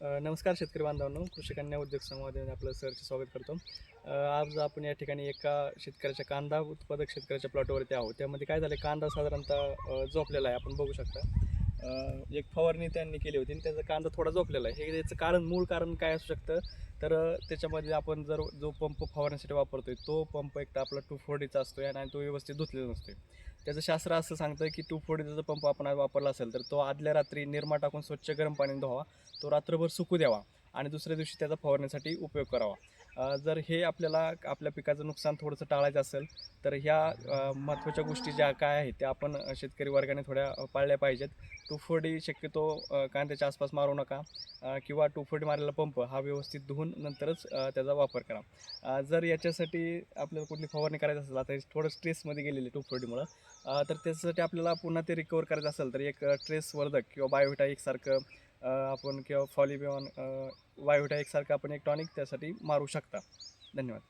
नमस्कार शेतकरी बांधवांनो कृषी कन्या उद्योग समूहामध्ये आपलं सरचे स्वागत करतो. आज आपण या ठिकाणी एका शेतकऱ्याच्या कांदा उत्पादक शेतकऱ्याच्या प्लॉटवरती आहोत. त्यामध्ये काय झालं कांदा साधारणतः झोपलेला आहे आपण बघू शकता. एक फवारणी त्यांनी केली होती आणि त्याचा कांदा थोडा झोपलेला आहे. हे याचं कारण मूळ कारण काय असू शकतं? तर त्याच्यामध्ये आपण जर जो पंप फवारण्यासाठी वापरतोय तो पंप एक तर आपला टू फोर्टीचा असतो आणि तो व्यवस्थित धुतलेला नसतोय. त्याचं शास्त्र असं सांगतं की टू फोर्टीचा जर पंप आपण वापरला असेल तर तो आदल्या रात्री निरमा टाकून स्वच्छ गरम पाणी धुवा तो रात्रभर सुकू द्यावा. आणि दुसऱ्या दिवशी त्याचा फवारण्यासाठी उपयोग करावा. जर हे आपल्याला आपल्या पिकाचं नुकसान थोडंसं टाळायचं असेल तर ह्या महत्त्वाच्या गोष्टी ज्या काय आहेत त्या आपण शेतकरी वर्गाने थोड्या पाळल्या पाहिजेत. टू शक्यतो अ, कांद्याच्या आसपास मारू नका. किंवा टू मारलेला पंप हा व्यवस्थित धुवून नंतरच त्याचा वापर करा. जर याच्यासाठी आपल्याला कुठली फवारणी करायची असेल आता हे थोडं स्ट्रेसमध्ये गेलेले टू तर त्याच्यासाठी आपल्याला पुन्हा ते रिकवर करायचं असेल तर एक ट्रेस वर्धक किंवा बायोविटा एकसारखं आपण किंवा फॉलिबिऑन बायोविटा एकसारखं आपण एक टॉनिक त्यासाठी मारू शकता. धन्यवाद.